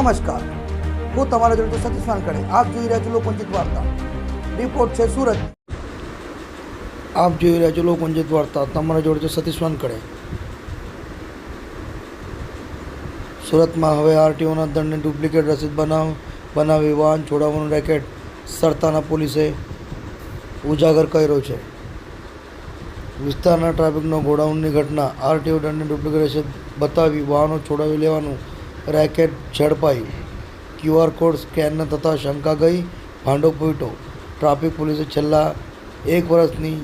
નમસ્કાર. હું તમારા જોડે સતીશ વાનકડે આપ જોઈ રહ્યા છો લોકપંચિત વાર્તા. રિપોર્ટ છે સુરત. આપ જોઈ રહ્યા છો લોકપંચિત વાર્તા. તમારા જોડે છે સતીશ વાનકડે સુરતમાં હવે આરટીઓના દંડને ડુપ્લિકેટ રસીદ બનાવ, બનાવી વાહન છોડાવવાનું રેકેટ સરતાના પોલીસે ઉજાગર કર્યો છે. વિસ્તારના ટ્રાફિકનો ગોડાઉનની ઘટના. આરટીઓ દંડને ડુપ્લિકેટ રસીદ બતાવી વાહનો છોડાવી લેવાનું રેકેટ ઝડપાયું. ક્યુઆર કોડ સ્કેન થતાં શંકા ગઈ. ભાંડો પૂટો ટ્રાફિક પોલીસે છેલ્લા એક વર્ષની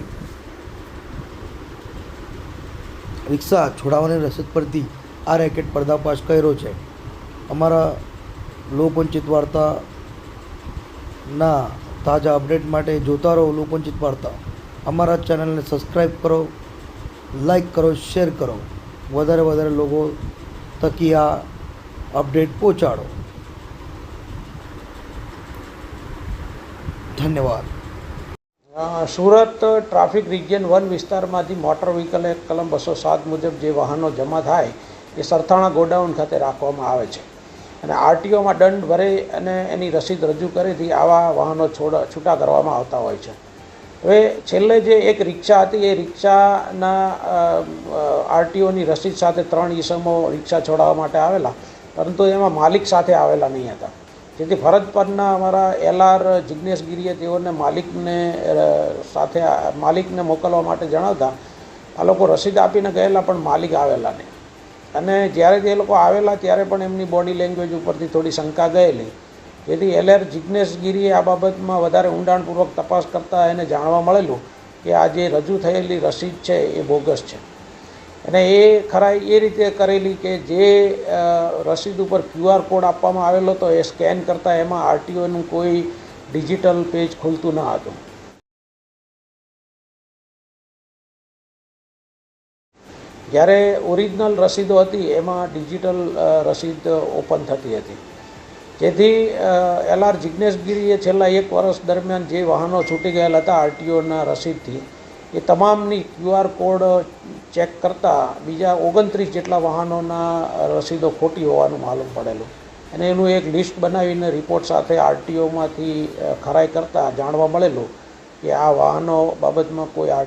રિક્ષા છોડાવવાની રસીદ પરથી આ રેકેટ પર્દાફાશ કર્યો છે. અમારા લોકવંચિત વાર્તાના તાજા અપડેટ માટે જોતા રહો લોકવંચિત વાર્તા. અમારા ચેનલને સબસ્ક્રાઈબ કરો લાઈક કરો, શેર કરો. વધારે વધારે લોકો તકી આ અપડેટ પહોંચાડો. ધન્યવાદ. સુરત ટ્રાફિક રિજિયન વન વિસ્તારમાંથી મોટર વ્હીકલ એક કલમ બસો સાત મુજબ જે વાહનો જમા થાય, એ સરથાણા ગોડાઉન ખાતે રાખવામાં આવે છે. અને આરટીઓમાં દંડ ભરે અને એની રસીદ રજૂ કરીથી આવા વાહનો છોડ, છૂટા કરવામાં આવતા હોય છે. હવે છેલ્લે જે એક રિક્ષા હતી, એ રિક્ષાના આરટીઓની રસીદ સાથે ત્રણ ઈસમો રિક્ષા છોડાવવા માટે આવેલા. પરંતુ એમાં માલિક સાથે આવેલા નહીં હતા. જેથી ફરજ પરના અમારા એલઆર જિજ્ઞેશ ગીરીએ તેઓને માલિકને સાથે માલિકને મોકલવા માટે જણાવતા, આ લોકો રસીદ આપીને ગયેલા, પણ માલિક આવેલા નહીં. અને જ્યારે તે લોકો આવેલા, ત્યારે પણ એમની બોડી લેંગ્વેજ ઉપરથી થોડી શંકા ગયેલી. જેથી એલઆર જિજ્ઞેશ ગીરીએ આ બાબતમાં વધારે ઊંડાણપૂર્વક તપાસ કરતાં એને જાણવા મળેલું કે આ જે રજૂ થયેલી રસીદ છે, એ બોગસ છે. અને એ ખરા એ રીતે કરેલી કે જે રસીદ ઉપર ક્યુઆર કોડ આપવામાં આવેલો હતો, એ સ્કેન કરતાં એમાં આરટીઓનું કોઈ ડિજિટલ પેજ ખુલતું ન હતું. જ્યારે ઓરિજિનલ રસીદો હતી, એમાં ડિજિટલ રસીદ ઓપન થતી હતી. જેથી એલ આર જિજ્ઞેશગીરીએ છેલ્લા એક વર્ષ દરમિયાન જે વાહનો છૂટી ગયેલા હતા, આરટીઓના રસીદથી એ તમામની ક્યુઆર કોડ ચેક કરતાં બીજા ઓગણત્રીસ જેટલા વાહનોના રસીદો ખોટી હોવાનું માલુમ પડેલું. અને એનું એક લિસ્ટ બનાવીને રિપોર્ટ સાથે આરટીઓમાંથી ખરાઈ કરતાં જાણવા મળેલું કે આ વાહનો બાબતમાં કોઈ આર